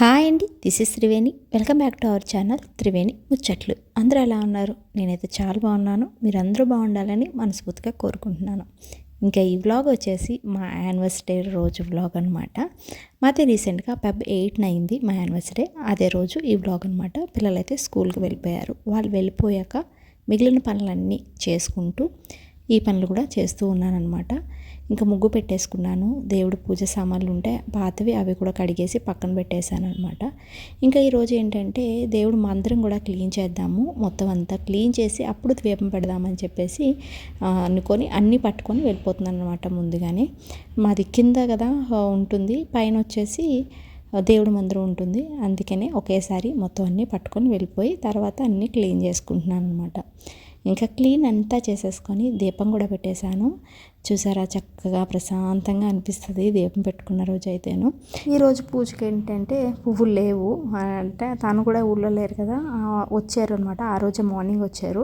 Hi అండి this is Triveni. Welcome back to our channel Triveni ముచ్చట్లు. అందరూ ఎలా ఉన్నారు? నేనైతే చాలా బాగున్నాను. మీరు అందరూ బాగుండాలని మనస్ఫూర్తిగా కోరుకుంటున్నాను. ఇంకా ఈ వ్లాగ్ వచ్చేసి మా యానివర్సరీ రోజు వ్లాగ్ అనమాట మాది రీసెంట్గా పెబ్ ఎయిట్ అయింది మా యానివర్సరీ అదే రోజు ఈ వ్లాగ్ అనమాట పిల్లలైతే స్కూల్కి వెళ్ళిపోయారు. వాళ్ళు వెళ్ళిపోయాక మిగిలిన పనులన్నీ చేసుకుంటూ ఈ పనులు కూడా చేస్తూ ఉన్నానన్నమాట. ఇంకా ముగ్గు పెట్టేసుకున్నాను. దేవుడు పూజ సామాన్లు ఉంటే పాతవి అవి కూడా కడిగేసి పక్కన పెట్టేశాను అనమాట ఇంకా ఈరోజు ఏంటంటే దేవుడు మందిరం కూడా క్లీన్ చేద్దాము. మొత్తం అంతా క్లీన్ చేసి అప్పుడు ద్వీపం పెడదామని చెప్పేసి అనుకొని అన్నీ పట్టుకొని వెళ్ళిపోతున్నాను అనమాట ముందుగానే. మాది కింద కదా ఉంటుంది. పైన వచ్చేసి దేవుడు దేవుడి మందిరం ఉంటుంది. అందుకనే ఒకేసారి మొత్తం అన్నీ పట్టుకొని వెళ్ళిపోయి తర్వాత అన్నీ క్లీన్ చేసుకుంటున్నాను అనమాట ఇంకా క్లీన్ అంతా చేసేసుకొని దీపం కూడా పెట్టేశాను. చూసారా? చక్కగా ప్రశాంతంగా అనిపిస్తుంది దీపం పెట్టుకున్న రోజు అయితేను ఈరోజు పూజకి ఏంటంటే పువ్వులు లేవు అంటే తను కూడా ఊళ్ళో లేరు కదా వచ్చారు అనమాట ఆ రోజే మార్నింగ్ వచ్చారు.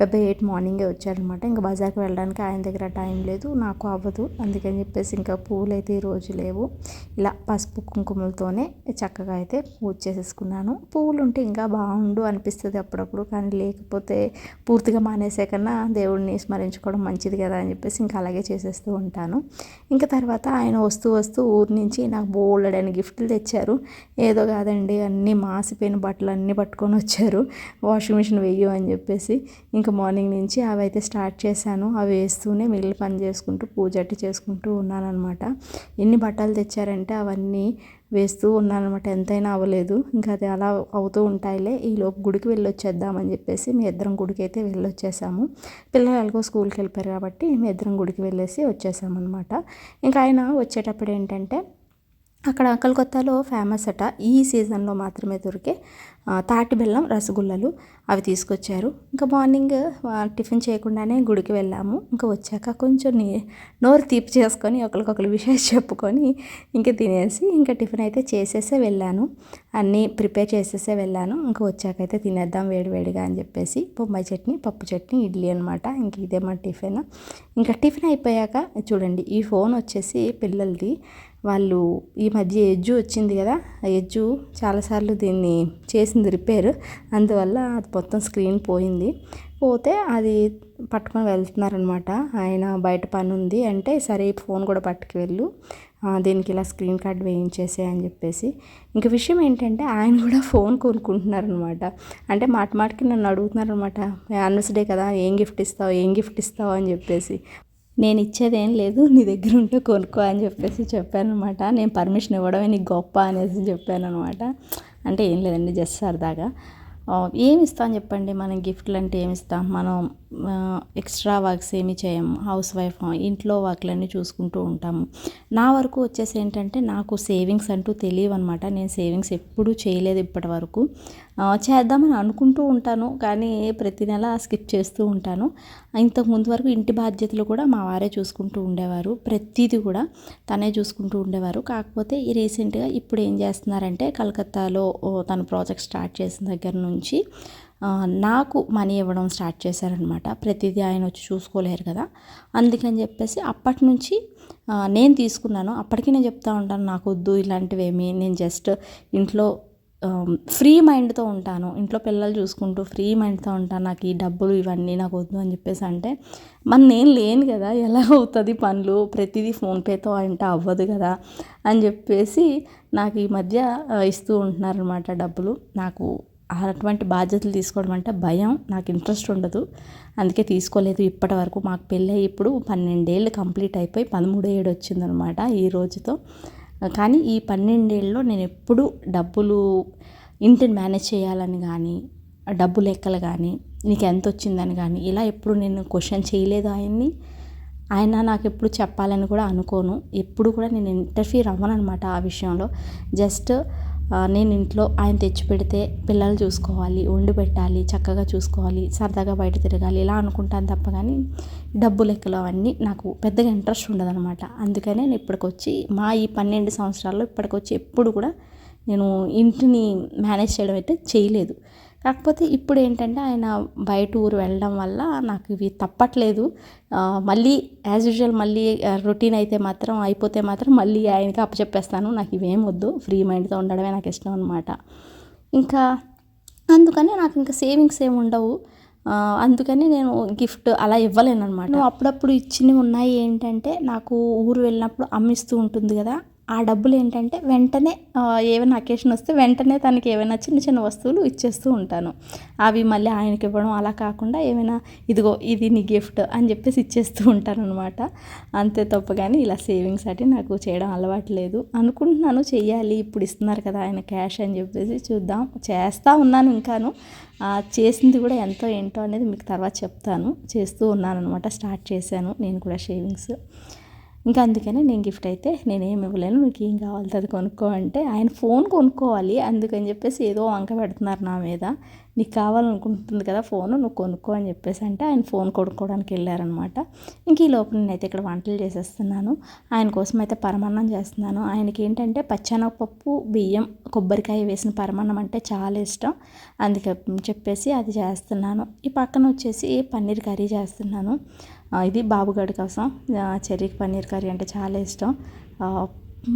పెద్ద ఎయిట్ మార్నింగే వచ్చారనమాట. ఇంకా బజార్కి వెళ్ళడానికి ఆయన దగ్గర టైం లేదు నాకు అవ్వదు. అందుకని చెప్పేసి ఇంకా పువ్వులు అయితే ఈరోజు లేవు. ఇలా పసుపు కుంకుమలతోనే చక్కగా అయితే పూజ చేసేసుకున్నాను. పువ్వులు ఉంటే ఇంకా బాగుండు అనిపిస్తుంది అప్పుడప్పుడు కానీ లేకపోతే పూర్తిగా మానేసే కన్నా దేవుడిని స్మరించుకోవడం మంచిది కదా అని చెప్పేసి ఇంకా అలాగే చేసేస్తూ ఉంటాను. ఇంకా తర్వాత ఆయన వస్తూ వస్తూ ఊరి నుంచి నాకు బోల్డని గిఫ్ట్లు తెచ్చారు. ఏదో కాదండి అన్నీ మాసిపోయిన బట్టలు అన్నీ పట్టుకొని వచ్చారు. వాషింగ్ మిషన్ వేయు అని చెప్పేసి ఇంకా మార్నింగ్ నుంచి అవి అయితే స్టార్ట్ చేశాను. అవి వేస్తూనే మిగిలిన పని చేసుకుంటూ పూజ అట్టి చేసుకుంటూ ఉన్నానన్నమాట. ఎన్ని బట్టలు తెచ్చారంటే అవన్నీ వేస్తూ ఉన్నానమాట ఎంతైనా అవ్వలేదు. ఇంకా అది అలా అవుతూ ఉంటాయిలే. ఈలోపు గుడికి వెళ్ళొచ్చేద్దామని చెప్పేసి మీ ఇద్దరం గుడికి అయితే వెళ్ళొచ్చేసాము. పిల్లలు ఎలాగో స్కూల్కి వెళ్ళిపోయారు కాబట్టి మీ ఇద్దరం గుడికి వెళ్ళేసి వచ్చేసామన్నమాట. ఇంకా ఆయన వచ్చేటప్పుడు ఏంటంటే అక్కడ కలకత్తాలో ఫేమస్ అట. ఈ సీజన్లో మాత్రమే దొరికే తాటి బెల్లం రసగుల్లలు అవి తీసుకొచ్చారు. ఇంకా మార్నింగ్ టిఫిన్ చేయకుండానే గుడికి వెళ్ళాము. ఇంకా వచ్చాక కొంచెం నోరు తీపి చేసుకొని ఒకరికొకరు విషయాలు చెప్పుకొని ఇంకా తినేసి ఇంకా టిఫిన్ అయితే చేసేసే వెళ్ళాను. అన్నీ ప్రిపేర్ చేసేసే వెళ్ళాను. ఇంకా వచ్చాకైతే తినేద్దాం వేడివేడిగా అని చెప్పేసి బొమ్మాయి చట్నీ పప్పు చట్నీ ఇడ్లీ అనమాట ఇంక ఇదే మా టిఫిన్. ఇంకా టిఫిన్ అయిపోయాక చూడండి ఈ ఫోన్ వచ్చేసి పిల్లలది. వాళ్ళు ఈ మధ్య ఎజ్జు వచ్చింది కదా ఆ ఎజ్జు చాలాసార్లు దీన్ని చేసింది రిపేర్. అందువల్ల అది మొత్తం స్క్రీన్ పోయింది. పోతే అది పట్టుకొని వెళ్తున్నారనమాట ఆయన బయట పని ఉంది అంటే సరే ఫోన్ కూడా పట్టుకు వెళ్ళు దీనికి ఇలా స్క్రీన్ కార్డ్ వేయించేసే అని చెప్పేసి. ఇంక విషయం ఏంటంటే ఆయన కూడా ఫోన్ కొనుక్కుంటున్నారనమాట అంటే మాట మాటకి నన్ను అడుగుతున్నారనమాట యానివర్సరీ కదా ఏం గిఫ్ట్ ఇస్తావు ఏం గిఫ్ట్ ఇస్తావు? అని చెప్పేసి. నేను ఇచ్చేదేం లేదు నీ దగ్గర ఉంటే కొనుక్కో అని చెప్పేసి చెప్పాను అనమాట నేను పర్మిషన్ ఇవ్వడమే నీకు గొప్ప అనేసి చెప్పాను అనమాట అంటే ఏం లేదండి జస్ట్ సరదాగా. ఏమి ఇస్తాం చెప్పండి మనం గిఫ్ట్లు అంటే ఏమి ఇస్తాం? మనం ఎక్స్ట్రా వర్క్స్ ఏమి చేయం? హౌస్ వైఫ్ ఇంట్లో వర్క్లన్నీ చూసుకుంటూ ఉంటాము. నా వరకు వచ్చేసి ఏంటంటే నాకు సేవింగ్స్ అంటూ తెలియవు అనమాట నేను సేవింగ్స్ ఎప్పుడూ చేయలేదు ఇప్పటి వరకు. చేద్దామని అనుకుంటూ ఉంటాను కానీ ప్రతి నెల స్కిప్ చేస్తూ ఉంటాను. ఇంతకు ముందు వరకు ఇంటి బాధ్యతలు కూడా మా వారే చూసుకుంటూ ఉండేవారు. ప్రతిదీ కూడా తనే చూసుకుంటూ ఉండేవారు. కాకపోతే ఈ రీసెంట్గా ఇప్పుడు ఏం చేస్తున్నారంటే కలకత్తాలో తన ప్రాజెక్ట్ స్టార్ట్ చేసిన దగ్గర నుంచి నాకు మనీ ఇవ్వడం స్టార్ట్ చేశారనమాట ప్రతిదీ ఆయన వచ్చి చూసుకోలేరు కదా. అందుకని చెప్పేసి అప్పటి నుంచి నేను తీసుకున్నాను. అప్పటికి నేను చెప్తా ఉంటాను నాకు వద్దు ఇలాంటివేమి. నేను జస్ట్ ఇంట్లో ఫ్రీ మైండ్తో ఉంటాను. ఇంట్లో పిల్లలు చూసుకుంటూ ఫ్రీ మైండ్తో ఉంటాను. నాకు ఈ డబ్బులు ఇవన్నీ నాకు వద్దు అని చెప్పేసి అంటే మన నేను లేను కదా. ఎలా అవుతుంది పనులు? ప్రతిదీ ఫోన్పేతో అంటే అవ్వదు కదా అని చెప్పేసి నాకు ఈ మధ్య ఇస్తూ ఉంటున్నారనమాట డబ్బులు. నాకు అటువంటి బాధ్యతలు తీసుకోవడం అంటే భయం. నాకు ఇంట్రెస్ట్ ఉండదు. అందుకే తీసుకోలేదు. ఇప్పటి వరకు మాకు పెళ్ళి ఇప్పుడు పన్నెండేళ్ళు కంప్లీట్ అయిపోయి పదమూడు ఏడు వచ్చిందనమాట ఈ రోజుతో. కానీ ఈ పన్నెండేళ్ళలో నేను ఎప్పుడూ డబ్బులు ఇంటిని మేనేజ్ చేయాలని కానీ డబ్బు లెక్కలు కానీ నీకు ఎంత వచ్చిందని కానీ ఇలా ఎప్పుడు నేను క్వశ్చన్ చేయలేదు ఆయన్ని? ఆయన నాకు ఎప్పుడు చెప్పాలని కూడా అనుకోను. ఎప్పుడు కూడా నేను ఇంటర్ఫీర్ అనమాట ఆ విషయంలో. జస్ట్ నేను ఇంట్లో ఆయన తెచ్చి పెడితే పిల్లలు చూసుకోవాలి వండి పెట్టాలి చక్కగా చూసుకోవాలి సరదాగా బయట తిరగాలి ఇలా అనుకుంటాను తప్ప కానీ డబ్బు లెక్కలు అవన్నీ నాకు పెద్దగా ఇంట్రెస్ట్ ఉండదన్నమాట. అందుకనే నేను ఇప్పటికొచ్చి మా ఈ పన్నెండు సంవత్సరాల్లో ఇప్పటికొచ్చి ఎప్పుడు కూడా నేను ఇంటిని మేనేజ్ చేయడం అయితే చేయలేదు. కాకపోతే ఇప్పుడు ఏంటంటే ఆయన బయట ఊరు వెళ్ళడం వల్ల నాకు ఇవి తప్పట్లేదు. మళ్ళీ యాజ్ యూజువల్ మళ్ళీ రొటీన్ అయితే మాత్రం అయిపోతే మాత్రం మళ్ళీ ఆయనకి అప్పచెప్పేస్తాను. నాకు ఇవేం వద్దు. ఫ్రీ మైండ్తో ఉండడమే నాకు ఇష్టం అనమాట ఇంకా అందుకని నాకు ఇంకా సేవింగ్స్ ఏమి ఉండవు. అందుకని నేను గిఫ్ట్ అలా ఇవ్వలేను అనమాట నువ్వు అప్పుడప్పుడు ఇచ్చినవి ఉన్నాయి ఏంటంటే నాకు ఊరు వెళ్ళినప్పుడు అమ్మిస్తూ ఉంటుంది కదా. ఆ డబ్బులు ఏంటంటే వెంటనే ఏమైనా అకేషన్ వస్తే వెంటనే తనకి ఏమైనా చిన్న చిన్న వస్తువులు ఇచ్చేస్తూ ఉంటాను. అవి మళ్ళీ ఆయనకి ఇవ్వడం అలా కాకుండా ఏమైనా ఇదిగో ఇది నీ గిఫ్ట్ అని చెప్పేసి ఇచ్చేస్తూ ఉంటాను అనమాట అంతే తప్ప కానీ ఇలా సేవింగ్స్ అంటే నాకు చేయడం అలవాటు లేదు. అనుకుంటున్నాను చెయ్యాలి ఇప్పుడు ఇస్తున్నారు కదా ఆయన క్యాష్ అని చెప్పేసి చూద్దాం. చేస్తూ ఉన్నాను ఇంకాను. చేసింది కూడా ఎంతో ఏంటో అనేది మీకు తర్వాత చెప్తాను. చేస్తూ ఉన్నాను అనమాట స్టార్ట్ చేశాను నేను కూడా షేవింగ్స్ ఇంకా అందుకనే నేను గిఫ్ట్ అయితే నేనేమి ఇవ్వలేను. నీకు ఏం కావాలి? అది కొనుక్కో అంటే ఆయన ఫోన్ కొనుక్కోవాలి. అందుకని చెప్పేసి ఏదో వంక పెడుతున్నారు నా మీద. నీకు కావాలనుకుంటుంది కదా ఫోన్ నువ్వు కొనుక్కో అని చెప్పేసి అంటే ఆయన ఫోన్ కొనుక్కోవడానికి వెళ్ళారనమాట ఇంక ఈ లోపల నేనైతే ఇక్కడ వంటలు చేసేస్తున్నాను. ఆయన కోసం అయితే పరమాన్నం చేస్తున్నాను. ఆయనకి ఏంటంటే పచ్చనపప్పు బియ్యం కొబ్బరికాయ వేసిన పరమాన్నం అంటే చాలా ఇష్టం. అందుకే చెప్పేసి అది చేస్తున్నాను. ఈ పక్కన వచ్చేసి పన్నీర్ కర్రీ చేస్తున్నాను. ఇది బాబుగాడి కోసం. చెర్రీకి పన్నీర్ కర్రీ అంటే చాలా ఇష్టం.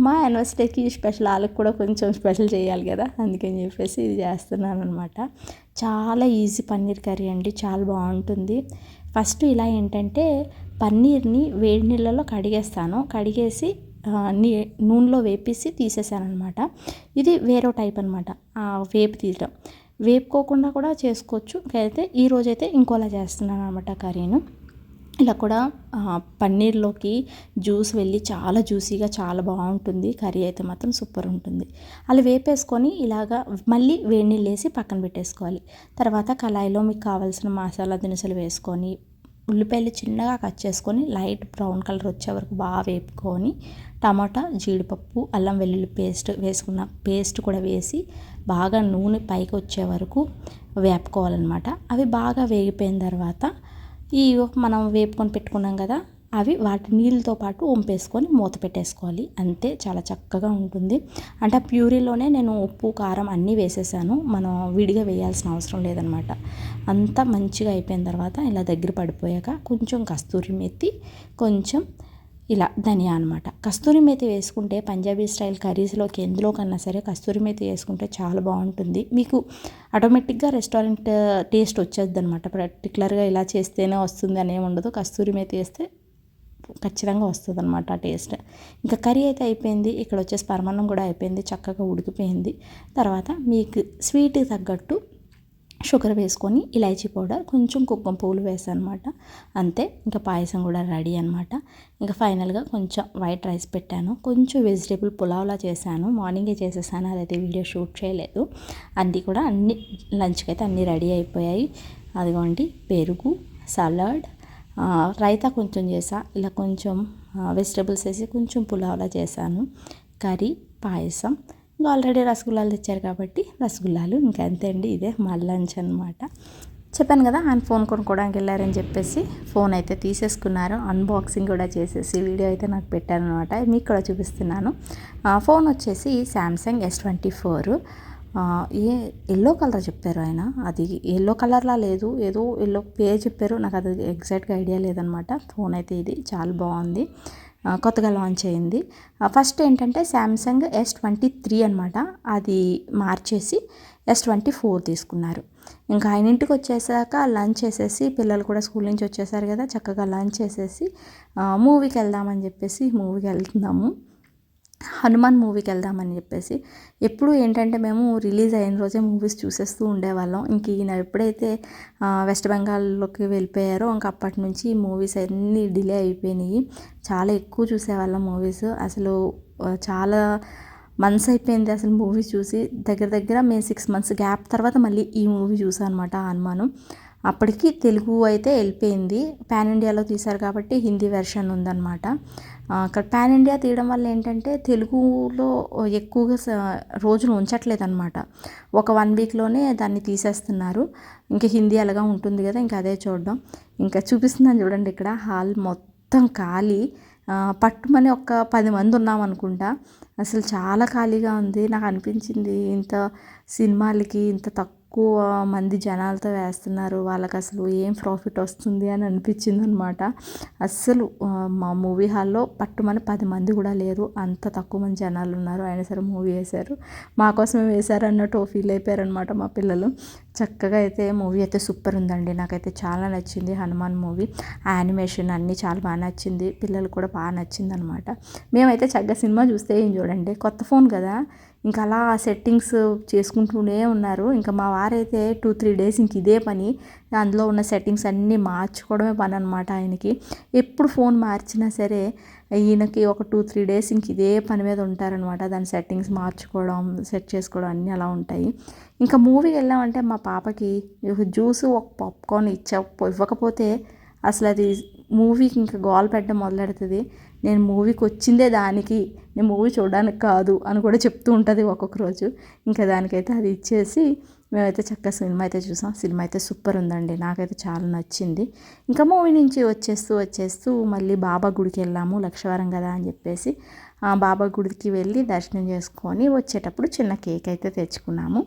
మా యానివర్సరీకి స్పెషల్ వాళ్ళకి కూడా కొంచెం స్పెషల్ చేయాలి కదా అందుకని చెప్పేసి ఇది చేస్తున్నాను అనమాట చాలా ఈజీ పన్నీర్ కర్రీ అండి చాలా బాగుంటుంది. ఫస్ట్ ఇలా ఏంటంటే పన్నీర్ని వేడి నీళ్ళలో కడిగేస్తాను. కడిగేసి నీ నూనెలో వేపేసి తీసేసానమాట ఇది వేరే టైప్ అనమాట వేపు తీయడం వేపుకోకుండా కూడా చేసుకోవచ్చు. అయితే ఈరోజైతే ఇంకోలా చేస్తున్నాను అనమాట కర్రీను. ఇలా కూడా పన్నీర్లోకి జ్యూస్ వెళ్ళి చాలా జ్యూసీగా చాలా బాగుంటుంది. కర్రీ అయితే మాత్రం సూపర్ ఉంటుంది. అలా వేపేసుకొని ఇలాగా మళ్ళీ వేడి నీళ్ళు వేసి పక్కన పెట్టేసుకోవాలి. తర్వాత కళాయిలో మీకు కావాల్సిన మసాలా దినుసులు వేసుకొని ఉల్లిపాయలు చిన్నగా కట్ చేసుకొని లైట్ బ్రౌన్ కలర్ వచ్చే వరకు బాగా వేపుకొని టమాటా జీడిపప్పు అల్లం వెల్లుల్లి పేస్ట్ వేసుకున్న పేస్ట్ కూడా వేసి బాగా నూనె పైకి వచ్చే వరకు వేపుకోవాలన్నమాట. అవి బాగా వేగిపోయిన తర్వాత ఈ మనం వేపుకొని పెట్టుకున్నాం కదా అవి వాటి నీళ్ళతో పాటు వంపేసుకొని మూత పెట్టేసుకోవాలి. అంతే చాలా చక్కగా ఉంటుంది. అంటే ఆ ప్యూరీలోనే నేను ఉప్పు కారం అన్నీ వేసేసాను. మనం విడిగా వేయాల్సిన అవసరం లేదనమాట. అంతా మంచిగా అయిపోయిన తర్వాత ఇలా దగ్గర పడిపోయాక కొంచెం కస్తూరి మెత్తి కొంచెం ఇలా ధనియా అనమాట కస్తూరి మేతి వేసుకుంటే పంజాబీ స్టైల్ కర్రీస్లోకి ఎందులో కన్నా సరే కస్తూరి మేతి వేసుకుంటే చాలా బాగుంటుంది. మీకు ఆటోమేటిక్గా రెస్టారెంట్ టేస్ట్ వచ్చేది అనమాట పర్టికులర్గా ఇలా చేస్తేనే వస్తుంది అని ఉండదు. కస్తూరి మేతి వేస్తే ఖచ్చితంగా వస్తుంది అనమాట ఆ టేస్ట్. ఇంకా కర్రీ అయితే అయిపోయింది. ఇక్కడ వచ్చేసి పరమాన్నం కూడా అయిపోయింది. చక్కగా ఉడికిపోయింది. తర్వాత మీకు స్వీట్కి తగ్గట్టు షుగర్ వేసుకొని ఇలాచీ పౌడర్ కొంచెం కుంకుమ పువ్వులు వేసాను అనమాట అంతే ఇంకా పాయసం కూడా రెడీ అనమాట. ఇంకా ఫైనల్గా కొంచెం వైట్ రైస్ పెట్టాను. కొంచెం వెజిటేబుల్ పులావ్లా చేశాను. మార్నింగే చేసేసాను అదైతే వీడియో షూట్ చేయలేదు. అన్నీ కూడా అన్ని లంచ్కి అయితే అన్నీ రెడీ అయిపోయాయి. అదిగోండి పెరుగు సలాడ్ రైతా కొంచెం చేసా. ఇలా కొంచెం వెజిటేబుల్స్ వేసి కొంచెం పులావ్లా చేశాను. కర్రీ పాయసం ఇంకా ఆల్రెడీ రసగుల్లాలు తెచ్చారు కాబట్టి రసగుల్లాలు ఇంకా అంతే అండి ఇదే మా లంచ్ అనమాట చెప్పాను కదా ఆయన ఫోన్ కొనుక్కోవడానికి వెళ్ళారని చెప్పేసి ఫోన్ అయితే తీసేసుకున్నారు. అన్బాక్సింగ్ కూడా చేసేసి వీడియో అయితే నాకు పెట్టారనమాట మీకు కూడా చూపిస్తున్నాను. ఫోన్ వచ్చేసి శాంసంగ్ ఎస్ ట్వంటీ ఫోర్ ఏ ఎల్లో కలర్ చెప్పారు ఆయన? అది ఎల్లో కలర్లా లేదు ఏదో ఎల్లో పేరు చెప్పారు. నాకు అది ఎగ్జాక్ట్గా ఐడియా లేదనమాట ఫోన్ అయితే ఇది చాలా బాగుంది. కొత్తగా లాంచ్ అయింది. ఫస్ట్ ఏంటంటే శాంసంగ్ ఎస్ ట్వంటీ త్రీ అనమాట అది మార్చేసి ఎస్ ట్వంటీ ఫోర్ తీసుకున్నారు. ఇంకా ఆయన ఇంటికి వచ్చేసాక లంచ్ చేసేసి పిల్లలు కూడా స్కూల్ నుంచి వచ్చేసారు కదా చక్కగా లంచ్ చేసేసి మూవీకి వెళ్దామని చెప్పేసి మూవీకి వెళ్తున్నాము. హనుమాన్ మూవీకి వెళ్దామని చెప్పేసి ఎప్పుడు ఏంటంటే మేము రిలీజ్ అయిన రోజే మూవీస్ చూసేస్తూ ఉండేవాళ్ళం. ఇంక ఈయన ఎప్పుడైతే వెస్ట్ బెంగాల్లోకి వెళ్ళిపోయారో ఇంక అప్పటి నుంచి ఈ మూవీస్ అన్నీ డిలే అయిపోయినాయి. చాలా ఎక్కువ చూసేవాళ్ళం మూవీస్. అసలు చాలా మంత్స్ అయిపోయింది అసలు మూవీ చూసి. దగ్గర దగ్గర మేము సిక్స్ మంత్స్ గ్యాప్ తర్వాత మళ్ళీ ఈ మూవీ చూసాను అనమాట హనుమాను. అప్పటికి తెలుగు అయితే వెళ్ళిపోయింది. పాన్ ఇండియాలో తీశారు కాబట్టి హిందీ వెర్షన్ ఉందన్నమాట. అక్కడ పాన్ ఇండియా తీయడం వల్ల ఏంటంటే తెలుగులో ఎక్కువగా స- రోజులు ఉంచట్లేదు అనమాట ఒక వన్ వీక్లోనే దాన్ని తీసేస్తున్నారు. ఇంకా హిందీ అలాగా ఉంటుంది కదా ఇంకా అదే చూడడం ఇంకా చూపిస్తున్నాను చూడండి ఇక్కడ హాల్ మొత్తం ఖాళీ. పట్టుమని ఒక పది మంది ఉన్నాం అనుకుంటా. అసలు చాలా ఖాళీగా ఉంది. నాకు అనిపించింది ఇంత సినిమాలకి ఇంత తక్కువ ఎక్కువ మంది జనాలతో వేస్తున్నారు. వాళ్ళకి అసలు ఏం ప్రాఫిట్ వస్తుంది అని అనిపించింది అనమాట అస్సలు మా మూవీ హాల్లో పట్టుమని పది మంది కూడా లేరు. అంత తక్కువ మంది జనాలు ఉన్నారు అయినా సరే మూవీ వేశారు. మా కోసమే వేశారు అన్నట్టు ఫీల్ అయిపోయారనమాట మా పిల్లలు. చక్కగా అయితే మూవీ అయితే సూపర్ ఉందండి నాకైతే చాలా నచ్చింది హనుమాన్ మూవీ. యానిమేషన్ అన్నీ చాలా బాగా నచ్చింది. పిల్లలు కూడా బాగా నచ్చింది అనమాట మేమైతే చక్కగా సినిమా చూస్తే ఏం చూడండి. కొత్త ఫోన్ కదా. ఇంకా అలా సెట్టింగ్స్ చేసుకుంటూనే ఉన్నారు. ఇంకా మా వారైతే టూ త్రీ డేస్ ఇంక ఇదే పని. అందులో ఉన్న సెట్టింగ్స్ అన్నీ మార్చుకోవడమే పని అనమాట ఆయనకి. ఎప్పుడు ఫోన్ మార్చినా సరే ఈయనకి ఒక టూ త్రీ డేస్ ఇంక ఇదే పని మీద ఉంటారనమాట దాని సెట్టింగ్స్ మార్చుకోవడం సెట్ చేసుకోవడం అన్నీ అలా ఉంటాయి. ఇంకా మూవీకి వెళ్ళామంటే మా పాపకి జ్యూస్ ఒక పాప్కార్న్ ఇచ్చా ఇవ్వకపోతే అసలు అది మూవీకి ఇంకా గోల్ పెట్టడం మొదలెడుతుంది. నేను మూవీకి వచ్చిందే దానికి నేను మూవీ చూడడానికి కాదు అని కూడా చెప్తూ ఉంటుంది ఒక్కొక్క రోజు. ఇంకా దానికైతే అది ఇచ్చేసి మేమైతే చక్కగా సినిమా అయితే చూసాం. సినిమా అయితే సూపర్ ఉందండి. నాకైతే చాలా నచ్చింది. ఇంకా మూవీ నుంచి వచ్చేస్తూ వచ్చేస్తూ మళ్ళీ బాబా గుడికి వెళ్ళాము. లక్షవరం కదా అని చెప్పేసి ఆ బాబా గుడికి వెళ్ళి దర్శనం చేసుకొని వచ్చేటప్పుడు చిన్న కేక్ అయితే తెచ్చుకున్నాము.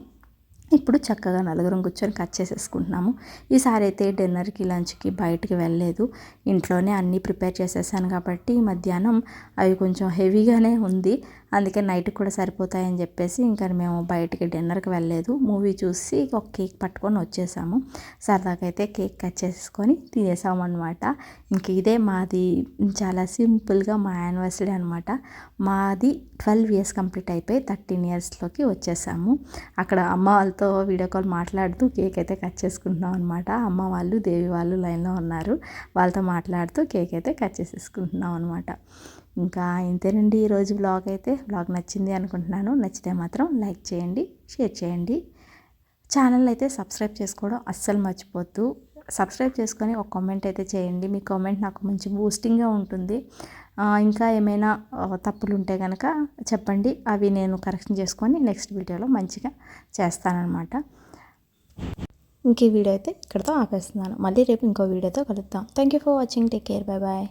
ఇప్పుడు చక్కగా నలుగురం కూర్చొని కట్ చేసేసుకుంటున్నాము. ఈసారి అయితే డిన్నర్కి లంచ్కి బయటికి వెళ్ళలేదు. ఇంట్లోనే అన్నీ ప్రిపేర్ చేసేసాను కాబట్టి మధ్యాహ్నం అవి కొంచెం హెవీగానే ఉంది. అందుకే నైట్ కూడా సరిపోతాయని చెప్పేసి ఇంకా మేము బయటికి డిన్నర్కి వెళ్ళలేదు. మూవీ చూసి ఒక కేక్ పట్టుకొని వచ్చేసాము. సరదాగా అయితే కేక్ కట్ చేసుకొని తినేసాము అనమాట ఇంక ఇదే మాది చాలా సింపుల్గా మా యానివర్సరీ అనమాట మాది ట్వెల్వ్ ఇయర్స్ కంప్లీట్ అయిపోయి థర్టీన్ ఇయర్స్లోకి వచ్చేసాము. అక్కడ అమ్మ వాళ్ళతో వీడియో కాల్ మాట్లాడుతూ కేక్ అయితే కట్ చేసుకుంటున్నాం అనమాట అమ్మ వాళ్ళు దేవి వాళ్ళు లైన్లో ఉన్నారు. వాళ్ళతో మాట్లాడుతూ కేక్ అయితే కట్ చేసేసుకుంటున్నాం అనమాట ఇంకా ఇంతేనండి. ఈరోజు బ్లాగ్ అయితే బ్లాగ్ నచ్చింది అనుకుంటున్నాను. నచ్చితే మాత్రం లైక్ చేయండి షేర్ చేయండి. ఛానల్ అయితే సబ్స్క్రైబ్ చేసుకోవడం అస్సలు మర్చిపోద్దు. సబ్స్క్రైబ్ చేసుకొని ఒక కామెంట్ అయితే చేయండి. మీ కామెంట్ నాకు మంచి బూస్టింగ్గా ఉంటుంది. ఇంకా ఏమైనా తప్పులు ఉంటే కనుక చెప్పండి. అవి నేను కరెక్షన్ చేసుకొని నెక్స్ట్ వీడియోలో మంచిగా చేస్తానన్నమాట. ఇంక ఈ వీడియో అయితే ఇక్కడితో ఆపేస్తున్నాను. మళ్ళీ రేపు ఇంకో వీడియోతో కలుద్దాం. Thank you for watching take care bye bye